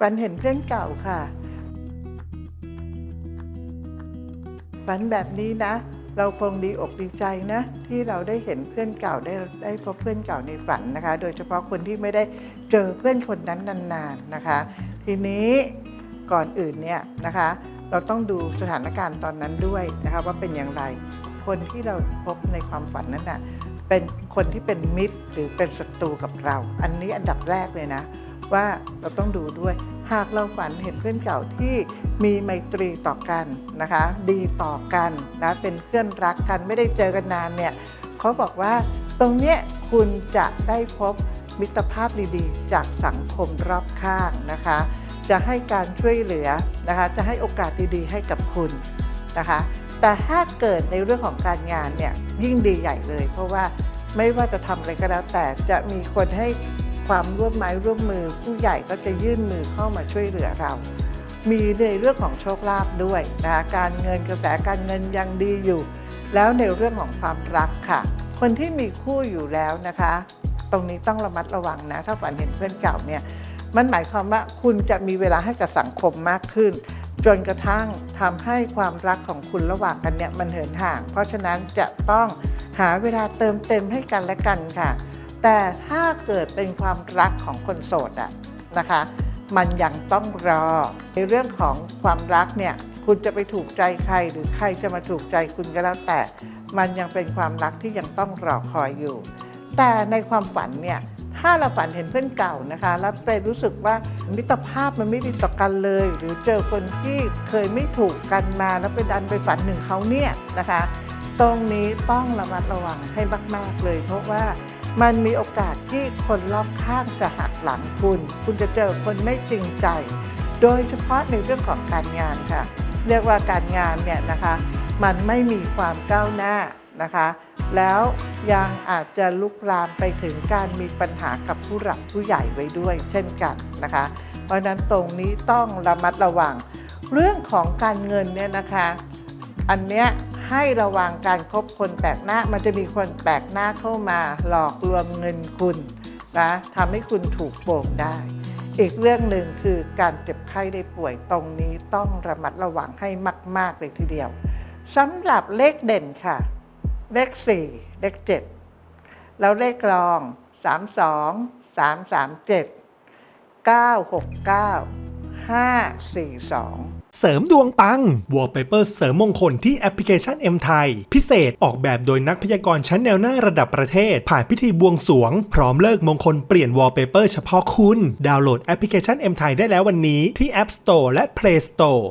ฝันเห็นเพื่อนเก่าค่ะ ฝันแบบนี้นะ เราคงดีอกดีใจนะ ที่เราได้เห็นเพื่อนเก่าได้ได้พบเพื่อนเก่าในฝันนะคะ โดยเฉพาะคนที่ไม่ได้เจอเพื่อนคนนั้นนานๆนะคะ ทีนี้ก่อนอื่นเนี่ยนะคะ เราต้องดูสถานการณ์ตอนนั้นด้วยนะคะว่าเป็นอย่างไรคนที่เราพบในความฝันนั้นน่ะเป็นคนที่เป็นมิตรหรือเป็นศัตรูกับเรา อันนี้อันดับแรกเลยนะ ว่าเราต้องดูด้วย หากเราฝันเห็นเพื่อนเก่าที่มีไมตรีต่อกันนะคะ ดีต่อกันนะเป็นเพื่อนรักกันไม่ได้เจอกันนานเนี่ยเขาบอกว่าตรงเนี้ยคุณจะได้พบมิตรภาพดีๆ จากสังคมรอบข้างนะคะ จะให้การช่วยเหลือนะคะ จะให้โอกาสดีๆให้กับคุณนะคะ แต่ถ้าเกิดในเรื่องของการงานเนี่ยยิ่งดีใหญ่เลย เพราะว่าไม่ว่าจะทำอะไรก็แล้วแต่จะมีคนให้ ความร่วมไม้ร่วมมือ ผู้ใหญ่ก็จะยื่นมือเข้ามาช่วยเหลือเรา มีในเรื่องของโชคลาภด้วยนะการเงินกระแสการเงินยังดีอยู่ แล้วในเรื่องของความรักค่ะ คนที่มีคู่อยู่แล้วนะคะ ตรงนี้ต้องระมัดระวังนะ ถ้าฝันเห็นเพื่อนเก่าเนี่ยมันหมายความว่าคุณจะมีเวลาให้กับสังคมมากขึ้น จนกระทั่งทำให้ความรักของคุณระหว่างกันเนี่ยมันเหินห่าง เพราะฉะนั้นจะต้องหาเวลาเติมเต็มให้กันและกันค่ะ แต่ถ้าเกิดเป็นความรักของคนโสดอะนะคะ มันยังต้องรอ ในเรื่องของความรักเนี่ยคุณจะไปถูกใจใครหรือใครจะมาถูกใจคุณก็แล้วแต่ มันยังเป็นความรักที่ยังต้องรอคอยอยู่ แต่ในความฝันเนี่ยถ้าเราฝันเห็นเพื่อนเก่านะคะ แล้วไปรู้สึกว่ามิตรภาพมันไม่ดีต่อกันเลย หรือเจอคนที่เคยไม่ถูกกันมาแล้วไปดันไปฝันถึงเขาเนี่ยนะคะ ตรงนี้ต้องระมัดระวังให้มาก ๆ เลย เพราะว่า มันมีโอกาสที่คนรอบข้างจะหักหลังคุณ คุณจะเจอคนไม่จริงใจ โดยเฉพาะในเรื่องของการงานค่ะ เรียกว่าการงานเนี่ยนะคะ มันไม่มีความก้าวหน้านะคะ แล้วยังอาจจะลุกลามไปถึงการมีปัญหากับผู้หลักผู้ใหญ่ไว้ด้วย เช่นกันนะคะ เพราะฉะนั้นตรงนี้ต้องระมัดระวัง เรื่องของการเงินเนี่ยนะคะ อันเนี้ย ให้ระวังการคบคนแปลกหน้า มันจะมีคนแปลกหน้าเข้ามา หลอกลวงเงินคุณนะทำให้คุณถูกโกงได้ อีกเรื่องหนึ่งคือการเจ็บไข้ได้ป่วยตรงนี้ต้องระมัดระวังให้มาก ๆ เลยทีเดียวสำหรับเลขเด่นค่ะ เลข 4 เลข 7 แล้วเลขรอง 32 337 969 542เสริมดวงปัง Wallpaper เสริมมงคลที่แอปพลิเคชัน M ไทยพิเศษออกแบบโดยนักพยากรณ์ชั้นแนวหน้าระดับประเทศ ผ่านพิธีบวงสวง พร้อมเลิกมงคลเปลี่ยน Wallpaper เฉพาะคุณ ดาวน์โหลดแอปพลิเคชัน M ไทยได้แล้ววันนี้ที่ App Store และ Play Store